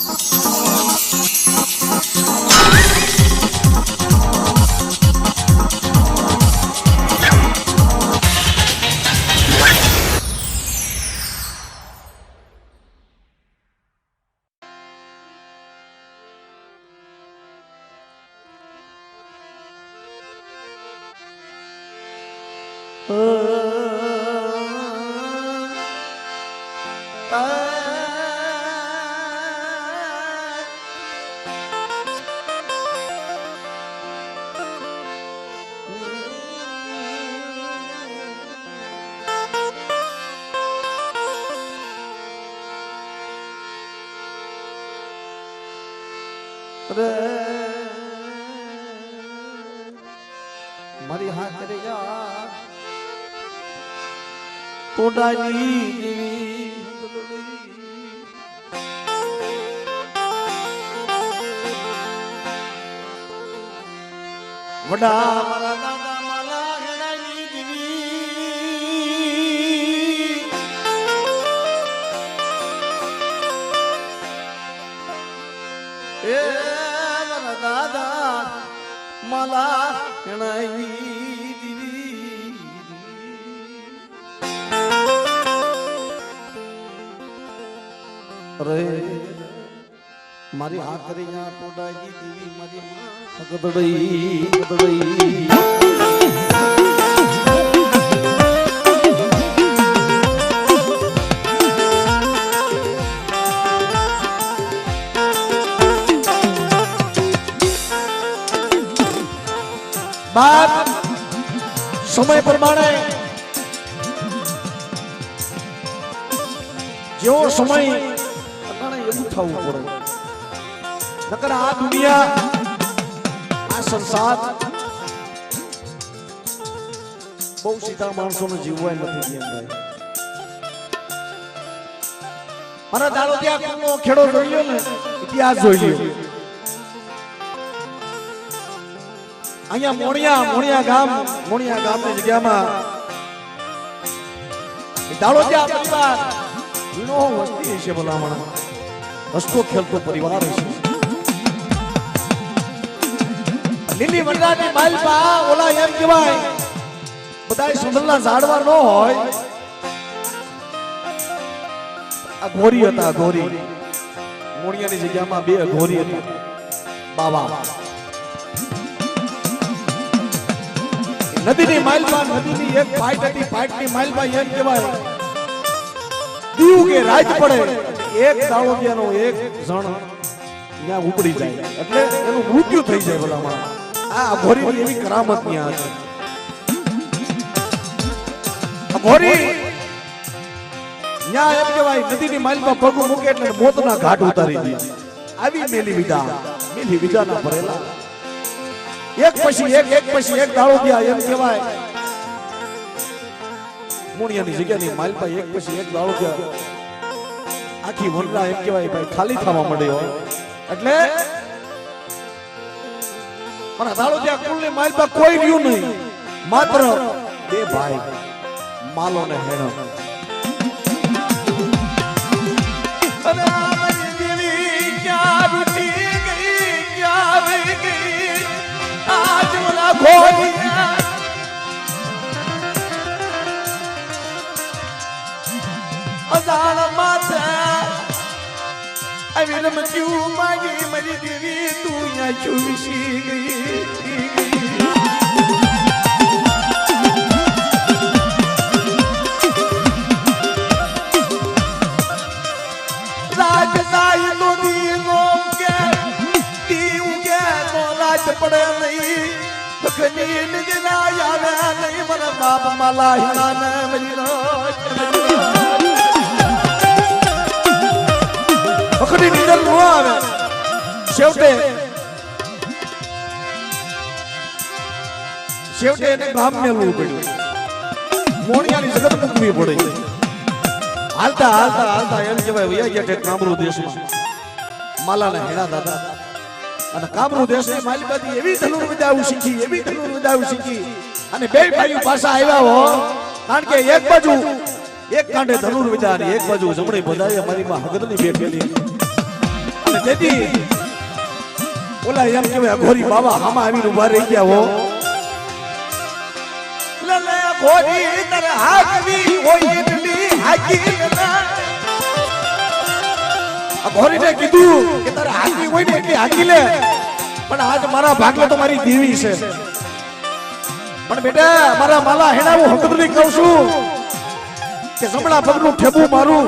Oh. રે. મારી યાર. તોડાની દેવી વડા મારા માલા હેણાઈ દીવી અરે મારી આખરી યા ટોડાજી દીધી મારી સમય પ્રમાણે જેવો સમય એવું થવું પડે. નકર આ દુનિયા, આ સંસાર બહુ સીધા માણસોને જીવવા નથી દેતા મારા દાડો ત્યાં ખેડો જોઈ લો ને, ઇતિહાસ જોઈ લ્યો. અહીંયા મોણિયા મોણિયા ગામ, મોણિયા ગામની જગ્યામાં ભલામણ. હસતો ખેલતો પરિવાર હશે. લીલી વનરાજની માલપા ઓલા એમ કહેવાય, બધાય સુંદરના ઝાડવા ન હોય. આ ગોરી હતા ગોરી મોણિયાની જગ્યામાં બે ઘોરી હતા. બાબા નદીની માઇલમાં નદીની એક ફાઇટ હતી. ફાઇટની માઇલમાં એમ કહેવાય. દીવ કે રાજ પડે, એક દાળોદિયાનો એક જણ ત્યાં ઉપડી જાય. એટલે એનું મૃત્યુ થઈ જાય ભલામાં આ અઘોરીની એવી કરામત ત્યાં હતી અઘોરી ત્યાં એમ કહેવાય, નદીની માઇલમાં પગ મૂકે એટલે મોતના ઘાટ ઉતારી દે. આવી મેલી વિદા મેલી વિદાના ભરેલા. એક પછી એક એક પછી એક દાળો ગયા, એમ કહેવાય. મુણિયાની જગ્યાની માલપા એક પછી એક દાળો ગયા. આખી વનરા એમ કહેવાય, ભાઈ, ખાલી થવા માંડ્યો એટલે પણ દાળો ત્યાં કુલની માલપા કોઈ રહ્યું નહીં. માત્ર બે ભાઈ માલો ને હેણો રમત્યું માગી મારી દેવી તું અહીંયા છુસી ગઈ. નો નો પડે નહીં. ખની નિજના આવે નહીં, મને બાપ માલા હિમાને મરી ખની નિજર નો આવે છેવટે છેવટે એને ગામ મેળવું પડ્યું મોણિયાની જગત મૂકવી પડી હાલતા હાલતા હાલતા એમ કહેવાય વૈયા ગયા ઠેઠ કામરૂ દેશમાં માલાના હેણા દાદા અને કામરૂ દેશની માલિકાથી એવી ધનુર્વિદ્યા શીખી એવી ધનુર્વિદ્યા શીખી અને બે ભાઈઓ પાછા આવ્યા હો કારણ કે એક બાજુ એક કાંઠે ધનુર્વિદ્યા અને એક બાજુ જમણી બધાએ મારી માં હગદની બે પેલી જેથી ઓલા એમ કહેવાય, અઘોરી બાબા આમાં આવીને ઊભા રહી ગયા હો. અઘોરી તને હાકવી હોય એટલી હાકી. અઘોરીને કીધું કે તારે હાકી હોય ને એટલી હાકી લે. પણ આજ મારા ભાગલો તો મારી દેવી છે. પણ બેટા, મારા માલા હેડાવું હકદરી કહું છું કે જમણા પગનું ઠેબું મારું.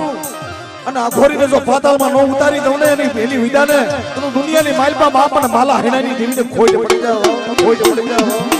અને આખોરીને જો પાતાળમાં ન ઉતારી દઉં ને એની પેલી વિદાને, તો દુનિયાની માલપા બાપ અને માલા હેડાની દેવીને ખોઈ પડી જાવ ખોઈ પડી જાવ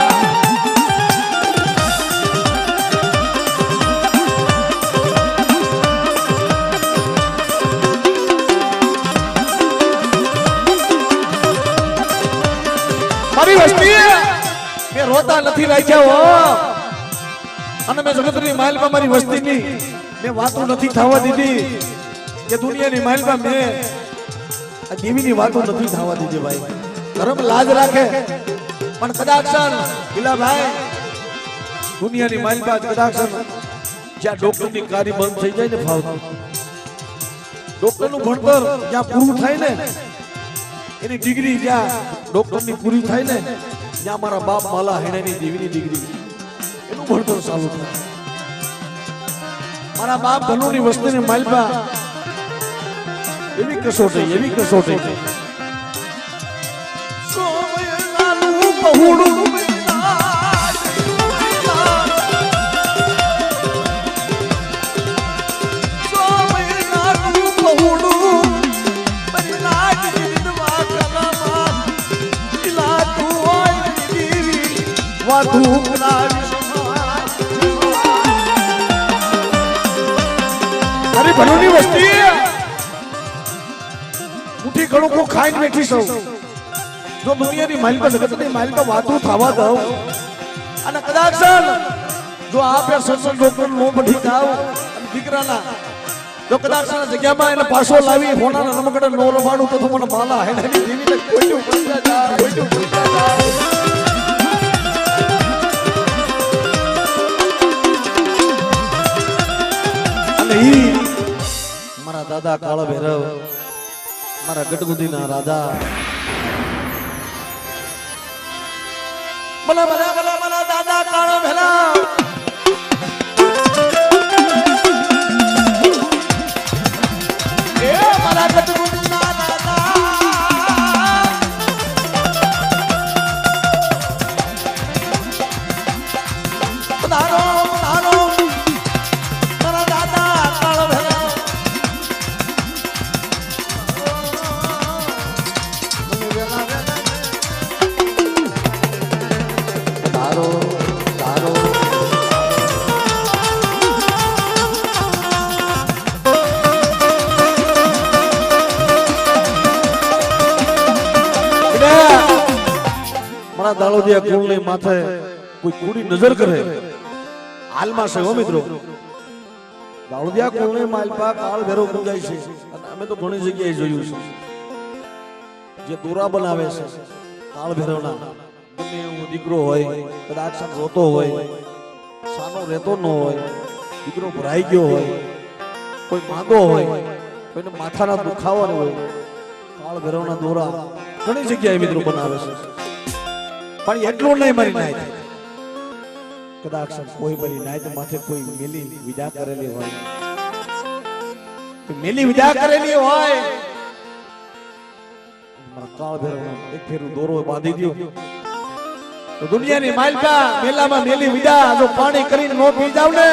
મારી વસ્તી મેં રોતા નથી રાખ્યા અને મેં જગતની માલમાં મારી વસ્તીની મેં વાતો નથી થવા દીધી. કે દુનિયાની માલમાં મેં આ દેવીની વાતો નથી થવા દીધી ભાઈ. ધર્મ લાજ રાખે. પણ કદાચ પેલા ભાઈ દુનિયાની માલમાં કદાચ જ્યાં ડોક્ટરની કાર્ય બંધ થઈ જાય ને ફાવતું ડોક્ટરનું ભણતર જ્યાં પૂરું થાય ને એની ડિગ્રી જ્યાં ડોક્ટરની પૂરી થાય ને, ત્યાં મારા બાપ માલા હેણેની દેવીની ડિગ્રી. એનું ભણતર ચાલુ થાય. મારા બાપ ધનુની વસ્તીની માલપા. એવી કસોટી એવી કસોટી. સોમયાનું વધુ. અરે ભલુની વસ્તી મુઠ્ઠી ઘણું કો ખાઈને બેઠી સૌ જો દુનિયાની માલિકા જગતની માલિકા વાતો થવા દઉં. અને કદાચ જો આ પે સત્સંગ ડોક્ટર નો બધી જાવ અને દીકરાના, જો કદાચ જગ્યામાં એને પાછો લાવી હોના રમકડે નો રમાડું તો મને માલા હેડાની જીવીને કોઈનું પૈસા દાદા કાળ ભૈરવ મારા ગટગુદીના રાજા. ભલા ભલા ભલા ભલા દાદા કાળ ભેલા માથે કોઈ કુડી નજર કરે? હાલમાં છે હો મિત્રો? દાળોદિયા કુળની માલપા કાળ ભેરો પૂજાય છે. અને અમે તો ઘણી જગ્યાએ જોયું છે. જે દોરા બનાવે છે, કાળ ભૈરવના ગમે એવો દીકરો હોય, કદાચ રોતો હોય, સાનો રહેતો ન હોય, દીકરો ભરાઈ ગયો હોય, કોઈ માંદો હોય, કોઈને માથાના દુખાવા હોય, કાળ ભૈરવના દોરા ઘણી જગ્યાએ મિત્રો બનાવે છે. પણ એટલું નહીં મારી નાય કદાચ કોઈ બધી નાયત માથે કોઈ મેલી વિદા કરેલી હોય. મેલી વિદા કરેલી હોય. કાળ ભેરવનો એક ફેરું દોરો બાંધી દ્યો. તો દુનિયાની માલકા મેલામાં મેલી વિદા જો પાણી કરીને નો પી જાવ ને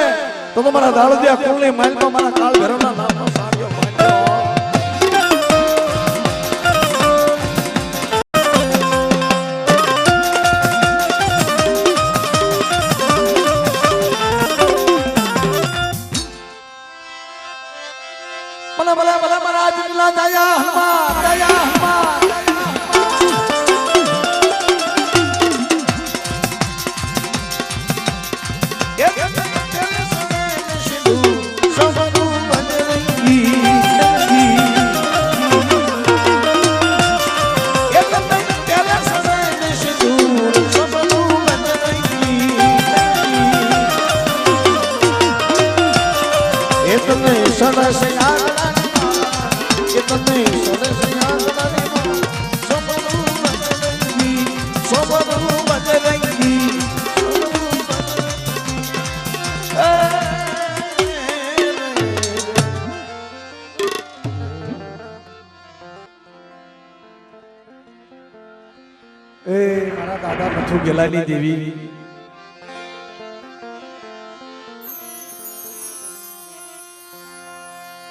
તો તમારા દાળદિયા કુલની માલકા મારા કાળ ભેરવના નામનો ભલા દિલા દયા હનુમાન દયા ગેલાની દેવી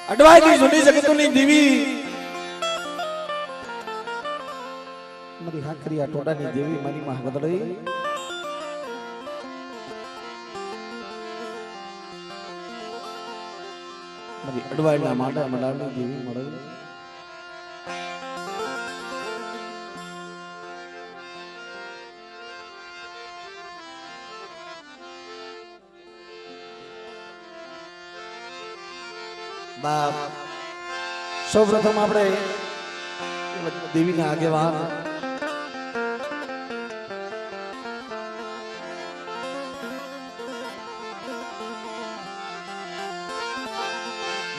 અડવાઈની જૂની જગતોની દેવી મારી હાકરી આ ટોડાની દેવી મારી માં બદલાઈ મારી અડવાઈના માડા મડાવની દેવી મળે બાપ. સૌપ્રથમ આપણે દેવીના આગેવાન.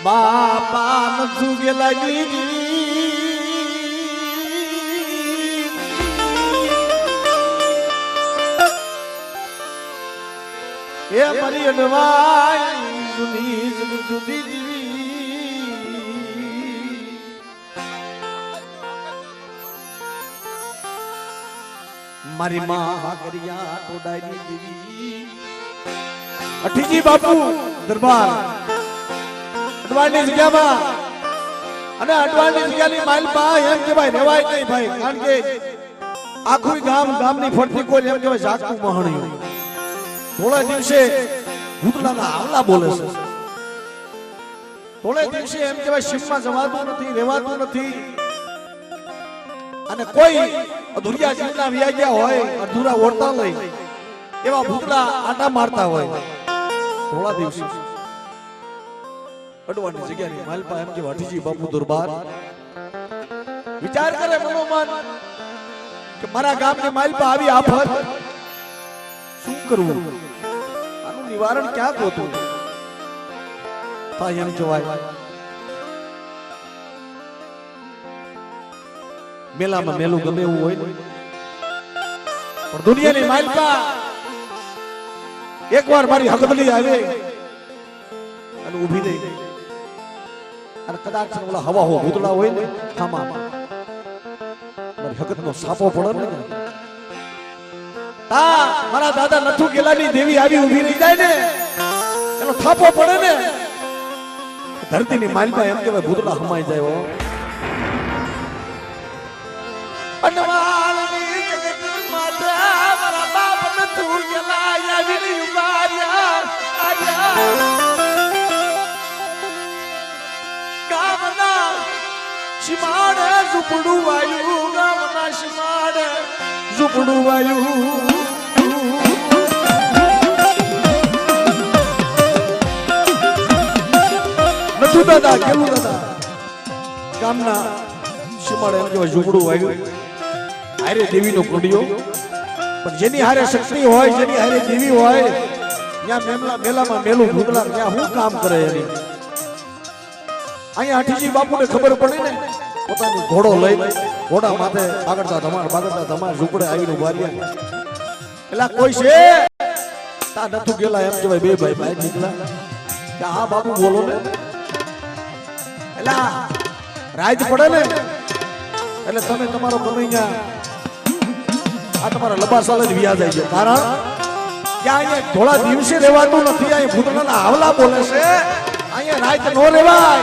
બાપા નથુ ગેલા એ મરી અનવાય જુદી જુદી મારી માં ટોડાની દેવી. અઠીજી બાપુ દરબાર. અડવાની જગ્યામાં. અને અડવાની જગ્યાની માલમાં એમ કે ભાઈ રેવાય નહીં ભાઈ કારણ કે આખું ગામ ગામની ફરતી કોઈ એમ કહેવાય જાગતું મહણ્યું. થોડા દિવસે ભૂતલાના આવલા બોલે છે. થોડે દિવસે એમ કહેવાય શિવમાં જવાતું નથી રહેવાતું નથી. અને કોઈ અધુરિયા જીવના વ્યાજ્યા હોય, અધૂરા ઓળતા લઈ એવા ભૂતડા આટા મારતા હોય. થોડા દિવસે. અડવાની જગ્યાની માલપા એમ કે વાઠીજી બાપુ દરબાર. વિચાર કરે મનોમન કે મારા ગામની માલપા આવી આફત. શું કરવું? આનું નિવારણ ક્યાં ગોતું થાય એમ કહેવાય મેલામાં મેલું ગમે એવું હોય ને. પણ દુનિયાની માલકા એકવાર મારી હકબલી આવે અને ઊભી રહી. અને કદાચ ઓલા હવા હો ભૂતળા હોય ને ખામા. મારી હકતનો સાપો પડે ને. તા મારા દાદા નથુ કેલાની દેવી આવી ઊભી રહી જાય ને. એનો થાપો પડે ને. ધરતીની માલકા એમ કહેવાય ભૂતળા હમાઈ જાય હો. અનવાળની જગત માતા, મારા બાપ નથુ ગેલા આવીને ઉભાર્યા. આયા ગામના શિમાડે ઝૂપડું વાયું વાયું. હારે દેવીનો કુંડિયો પણ જેની હારે શક્તિ હોય, જેની હારે દેવી હોય, ત્યાં મેમલા મેલામાં મેલું ભૂતલા ત્યાં શું કામ કરે એની? અહીંયા હાઠીજી બાપુને ખબર પડી ને, પોતાનો ઘોડો લઈ ઘોડા માથે આગળતા ધમાર બાગડતા ધમાર ઝૂપડે આવીને ઊભા રહ્યા એટલે કોઈ છે? તા નથું ગેલા એમ કહેવાય, બે ભાઈ ભાઈ નીકળ્યા. કે હા બાપુ બોલો ને. એટલે રાજ પડે ને, એટલે તમે તમારો કનૈયા આ તમારા લબાસાલ જ વ્યાજ આવી છે કારણ કે અહીંયા થોડા દિવસે રહેવાતું નથી અહીંયા ભૂતળાના આવલા બોલે છે. અહીંયા રાત નો રહેવાય.